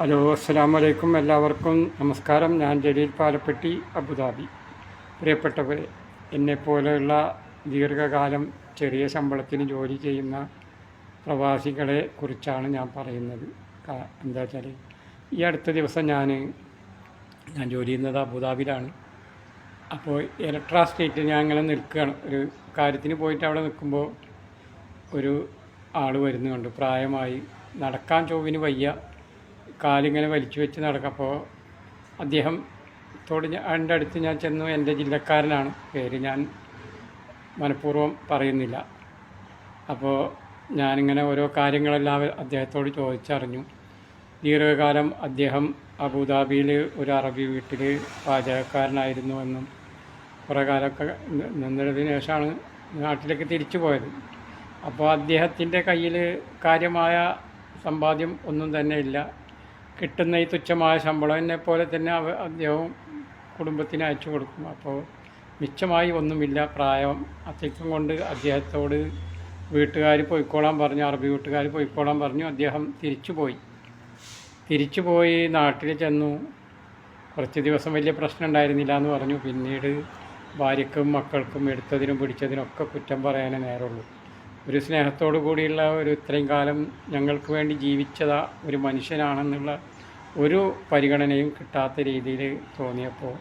Hello അസ്സാം വലൈക്കും എല്ലാവർക്കും നമസ്കാരം. ഞാൻ ജലീൽ പാലപ്പെട്ടി അബുദാബി. പ്രിയപ്പെട്ടവരെ എന്നെപ്പോലെയുള്ള ദീർഘകാലം ചെറിയ ശമ്പളത്തിന് ജോലി ചെയ്യുന്ന പ്രവാസികളെ കുറിച്ചാണ് ഞാൻ പറയുന്നത്. എന്താ വെച്ചാൽ ഈ അടുത്ത ദിവസം ഞാൻ ഞാൻ ജോലി ചെയ്യുന്നത് അബുദാബിയിലാണ്. അപ്പോൾ ഇലക്ട്രാ സ്റ്റേറ്റിൽ ഞാൻ ഇങ്ങനെ നിൽക്കുകയാണ്. ഒരു കാര്യത്തിന് പോയിട്ട് അവിടെ നിൽക്കുമ്പോൾ ഒരു ആൾ വരുന്നുണ്ട്. പ്രായമായി നടക്കാൻ ചോവിന് വയ്യ. കാലിങ്ങനെ വലിച്ചു വെച്ച് നടക്കപ്പോൾ അദ്ദേഹം തോട് ഞാൻ എന്റെ അടുത്ത് ഞാൻ ചെന്നു. എന്റെ ജില്ലക്കാരനാണ്. പേര് ഞാൻ മനഃപൂർവം പറയുന്നില്ല. അപ്പോൾ ഞാനിങ്ങനെ ഓരോ കാര്യങ്ങളെല്ലാം അദ്ദേഹത്തോട് ചോദിച്ചറിഞ്ഞു. ദീർഘകാലം അദ്ദേഹം അബുദാബിയിൽ ഒരു അറബി വീട്ടിൽ പാചകക്കാരനായിരുന്നു എന്നും കുറേ കാലമൊക്കെ നിന്നതിന് ശേഷമാണ് നാട്ടിലേക്ക് തിരിച്ചു പോയത്. അപ്പോൾ അദ്ദേഹത്തിന്റെ കയ്യിൽ കാര്യമായ സമ്പാദ്യം ഒന്നും തന്നെ ഇല്ല. കിട്ടുന്ന ഈ തുച്ഛമായ ശമ്പളം എന്നെ പോലെ തന്നെ അവ അദ്ദേഹവും കുടുംബത്തിന് അയച്ചു കൊടുക്കും. അപ്പോൾ മിച്ചമായി ഒന്നുമില്ല. പ്രായം അത്യക്കം കൊണ്ട് അദ്ദേഹത്തോട് വീട്ടുകാർ പോയിക്കോളാൻ പറഞ്ഞു അറബി വീട്ടുകാർ പോയിക്കോളാൻ പറഞ്ഞു. അദ്ദേഹം തിരിച്ചു പോയി. തിരിച്ചു പോയി നാട്ടിൽ ചെന്നു. കുറച്ച് ദിവസം വലിയ പ്രശ്നം ഉണ്ടായിരുന്നില്ല എന്ന് പറഞ്ഞു. പിന്നീട് ഭാര്യക്കും മക്കൾക്കും എടുത്തതിനും പിടിച്ചതിനും ഒക്കെ കുറ്റം പറയാനേ നേരമുള്ളൂ. ഒരു സ്നേഹത്തോടു കൂടിയുള്ള ഒരു ഇത്രയും കാലം ഞങ്ങൾക്ക് വേണ്ടി ജീവിച്ചതാ ഒരു മനുഷ്യനാണെന്നുള്ള ഒരു പരിഗണനയും കിട്ടാത്ത രീതിയിൽ തോന്നിയപ്പോൾ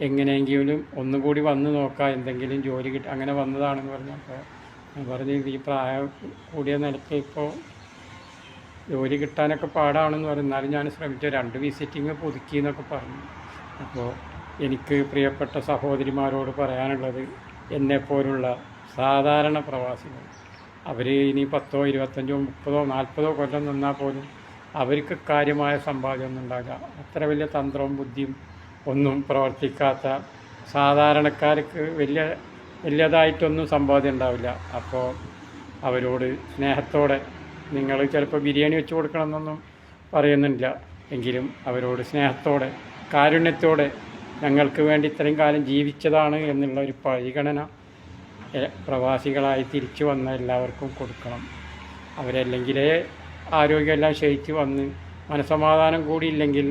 എങ്ങനെയെങ്കിലും ഒന്നുകൂടി വന്ന് നോക്കാം എന്തെങ്കിലും ജോലി കിട്ടും അങ്ങനെ വന്നതാണെന്ന് പറഞ്ഞപ്പോൾ ഞാൻ പറഞ്ഞു ഈ പ്രായം കൂടിയ നിലയ്ക്ക് ഇപ്പോൾ ജോലി കിട്ടാനൊക്കെ പാടാണെന്ന് പറഞ്ഞാലും ഞാൻ ശ്രമിച്ചു രണ്ട് വിസിറ്റിങ് പുതുക്കി എന്നൊക്കെ പറഞ്ഞു. അപ്പോൾ എനിക്ക് പ്രിയപ്പെട്ട സഹോദരിമാരോട് പറയാനുള്ളത് എന്നെപ്പോലുള്ള സാധാരണ പ്രവാസികൾ അവർ ഇനി പത്തോ ഇരുപത്തഞ്ചോ മുപ്പതോ നാൽപ്പതോ കൊല്ലം നിന്നാൽ പോലും അവർക്ക് കാര്യമായ സമ്പാദ്യമൊന്നും ഉണ്ടാകില്ല അത്ര വലിയ തന്ത്രവും ബുദ്ധിയും ഒന്നും പ്രവർത്തിക്കാത്ത സാധാരണക്കാർക്ക് വലിയ വലിയതായിട്ടൊന്നും സമ്പാദ്യം ഉണ്ടാവില്ല. അപ്പോൾ അവരോട് സ്നേഹത്തോടെ നിങ്ങൾ ചിലപ്പോൾ ബിരിയാണി വെച്ച് കൊടുക്കണമെന്നൊന്നും പറയുന്നില്ല. എങ്കിലും അവരോട് സ്നേഹത്തോടെ കാരുണ്യത്തോടെ ഞങ്ങൾക്ക് വേണ്ടി ഇത്രയും കാലം ജീവിച്ചതാണ് എന്നുള്ള ഒരു പരിഗണന പ്രവാസികളായി തിരിച്ചു വന്ന എല്ലാവർക്കും കൊടുക്കണം. അവരല്ലെങ്കിലേ ആരോഗ്യമെല്ലാം ക്ഷയിച്ച് വന്ന് മനസമാധാനം കൂടി ഇല്ലെങ്കിൽ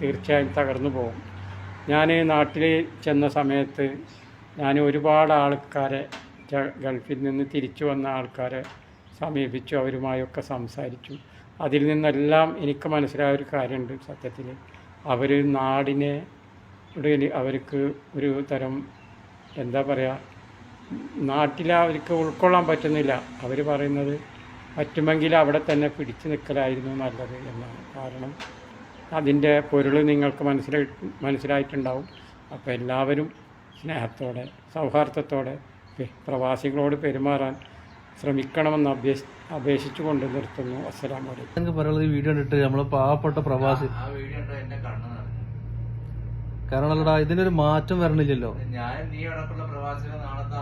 തീർച്ചയായും തകർന്നു പോകും. ഞാൻ നാട്ടിൽ ചെന്ന സമയത്ത് ഞാൻ ഒരുപാട് ആൾക്കാരെ ഗൾഫിൽ നിന്ന് തിരിച്ചു വന്ന ആൾക്കാരെ സമീപിച്ചു അവരുമായൊക്കെ സംസാരിച്ചു. അതിൽ നിന്നെല്ലാം എനിക്ക് മനസ്സിലായ ഒരു കാര്യമുണ്ട് സത്യത്തിൽ അവർ നാടിനെ അവർക്ക് ഒരു തരം എന്താ പറയുക നാട്ടിൽ അവർക്ക് ഉൾക്കൊള്ളാൻ പറ്റുന്നില്ല. അവർ പറയുന്നത് പറ്റുമെങ്കിൽ അവിടെ തന്നെ പിടിച്ചു നിൽക്കലായിരുന്നു നല്ലത് എന്നാണ്. കാരണം അതിന്റെ പൊരുൾ നിങ്ങൾക്ക് മനസ്സിലായി മനസ്സിലായിട്ടുണ്ടാവും. അപ്പോൾ എല്ലാവരും സ്നേഹത്തോടെ സൗഹാർദ്ദത്തോടെ പ്രവാസികളോട് പെരുമാറാൻ ശ്രമിക്കണമെന്ന് അപേക്ഷ അപേക്ഷിച്ചുകൊണ്ട് നിർത്തുന്നു. അസ്സലാം വലൈക്കും പറയുന്നത് ഈ വീഡിയോ കണ്ടിട്ട് നമ്മളെ പാവപ്പെട്ട പ്രവാസി കാരണം അല്ലടാ ഇതിനൊരു മാറ്റം വരണില്ലല്ലോ. ഞാൻ നീ അടക്കമുള്ള പ്രവാസികൾ നാളത്തെ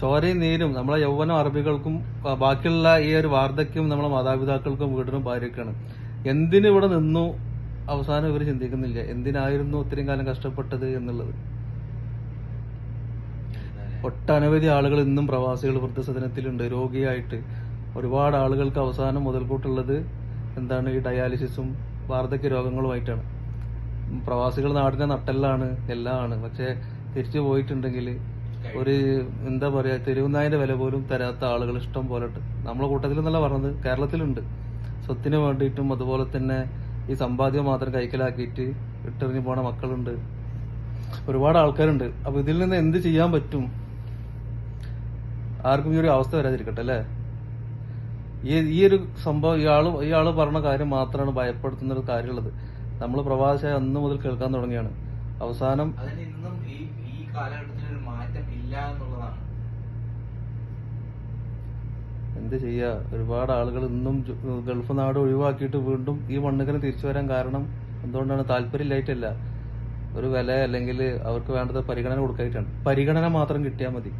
ചോരയും നീരും നമ്മളെ യൗവനം അറബികൾക്കും ബാക്കിയുള്ള ഈ ഒരു വാർദ്ധക്യം നമ്മളെ മാതാപിതാക്കൾക്കും വീടിനും ഭാര്യക്കാണ് എന്തിനു ഇവിടെ നിന്നു? അവസാനം ഇവർ ചിന്തിക്കുന്നില്ല. എന്തിനായിരുന്നു ഇത്രയും കാലം കഷ്ടപ്പെട്ടത് എന്നുള്ളത്. ഒട്ടനവധി ആളുകൾ ഇന്നും പ്രവാസികൾ വൃദ്ധസദനത്തിലുണ്ട്. രോഗിയായിട്ട് ഒരുപാട് ആളുകൾക്ക് അവസാനം മുതൽക്കൂട്ടുള്ളത് എന്താണ്? ഈ ഡയാലിസിസും വാർദ്ധക്യ രോഗങ്ങളുമായിട്ടാണ്. പ്രവാസികൾ നാടിന്റെ നട്ടെല്ലാണ് ആണ് പക്ഷെ തിരിച്ചു പോയിട്ടുണ്ടെങ്കിൽ ഒരു എന്താ പറയാ തെരുവുനായന്റെ വില പോലും തരാത്ത ആളുകൾ ഇഷ്ടം പോലെ നമ്മളെ കൂട്ടത്തിൽ എന്നല്ല പറഞ്ഞത് കേരളത്തിലുണ്ട്. സ്വത്തിന് വേണ്ടിയിട്ടും അതുപോലെ തന്നെ ഈ സമ്പാദ്യം മാത്രം കൈക്കലാക്കിയിട്ട് ഇട്ടെറിഞ്ഞു പോണ മക്കളുണ്ട്. ഒരുപാട് ആൾക്കാരുണ്ട്. അപ്പൊ ഇതിൽ നിന്ന് എന്ത് ചെയ്യാൻ പറ്റും? ആർക്കും ഈ ഒരു അവസ്ഥ വരാതിരിക്കട്ടെ അല്ലേ? ഈ ഈ ഒരു സംഭവം ഇയാൾ ഇയാൾ പറഞ്ഞ കാര്യം മാത്രമാണ് ഭയപ്പെടുത്തുന്ന ഒരു കാര്യമുള്ളത്. നമ്മൾ പ്രവാസിയായ അന്ന് മുതൽ കേൾക്കാൻ തുടങ്ങിയാണ്. അവസാനം കാലഘട്ടത്തിൽ ഒരു മാറ്റം ഇല്ല എന്നുള്ളതാണ്. എന്ത് ചെയ്യാ? ഒരുപാട് ആളുകൾ ഇന്നും ഗൾഫ് നാട് ഒഴിവാക്കിയിട്ട് വീണ്ടും ഈ മണ്ണുകന് തിരിച്ചു വരാൻ കാരണം എന്തുകൊണ്ടാണ്? താല്പര്യമില്ലായിട്ടല്ല. ഒരു വില അല്ലെങ്കിൽ അവർക്ക് വേണ്ടത് പരിഗണന കൊടുക്കായിട്ടാണ്. പരിഗണന മാത്രം കിട്ടിയാൽ മതി.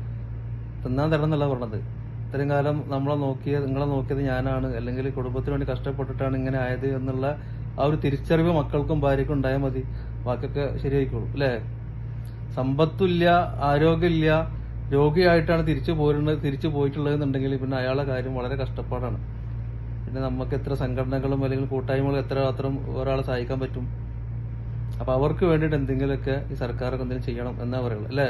തിന്നാൻ തരണം എന്നല്ല പറഞ്ഞത്. ഇത്രയും കാലം നമ്മളെ നോക്കിയത് നിങ്ങളെ നോക്കിയത് ഞാനാണ്. അല്ലെങ്കിൽ കുടുംബത്തിന് വേണ്ടി കഷ്ടപ്പെട്ടിട്ടാണ് ഇങ്ങനെ ആയത് എന്നുള്ള ആ ഒരു തിരിച്ചറിവ് മക്കൾക്കും ഭാര്യക്കും ഉണ്ടായാൽ മതി. ബാക്കിയൊക്കെ ശരിയായിക്കോളൂ അല്ലേ? സമ്പത്തില്ല ആരോഗ്യമില്ല രോഗിയായിട്ടാണ് തിരിച്ചു പോരുന്നത് തിരിച്ചു പോയിട്ടുള്ളത് എന്നുണ്ടെങ്കിൽ പിന്നെ അയാളെ കാര്യം വളരെ കഷ്ടപ്പാടാണ്. പിന്നെ നമുക്ക് എത്ര സംഘടനകളും അല്ലെങ്കിൽ കൂട്ടായ്മകളും എത്ര മാത്രം ഒരാളെ സഹായിക്കാൻ പറ്റും? അപ്പൊ അവർക്ക് വേണ്ടിയിട്ട് എന്തെങ്കിലുമൊക്കെ ഈ സർക്കാരൊക്കെ എന്തെങ്കിലും ചെയ്യണം എന്നാ പറയുള്ളൂ അല്ലേ?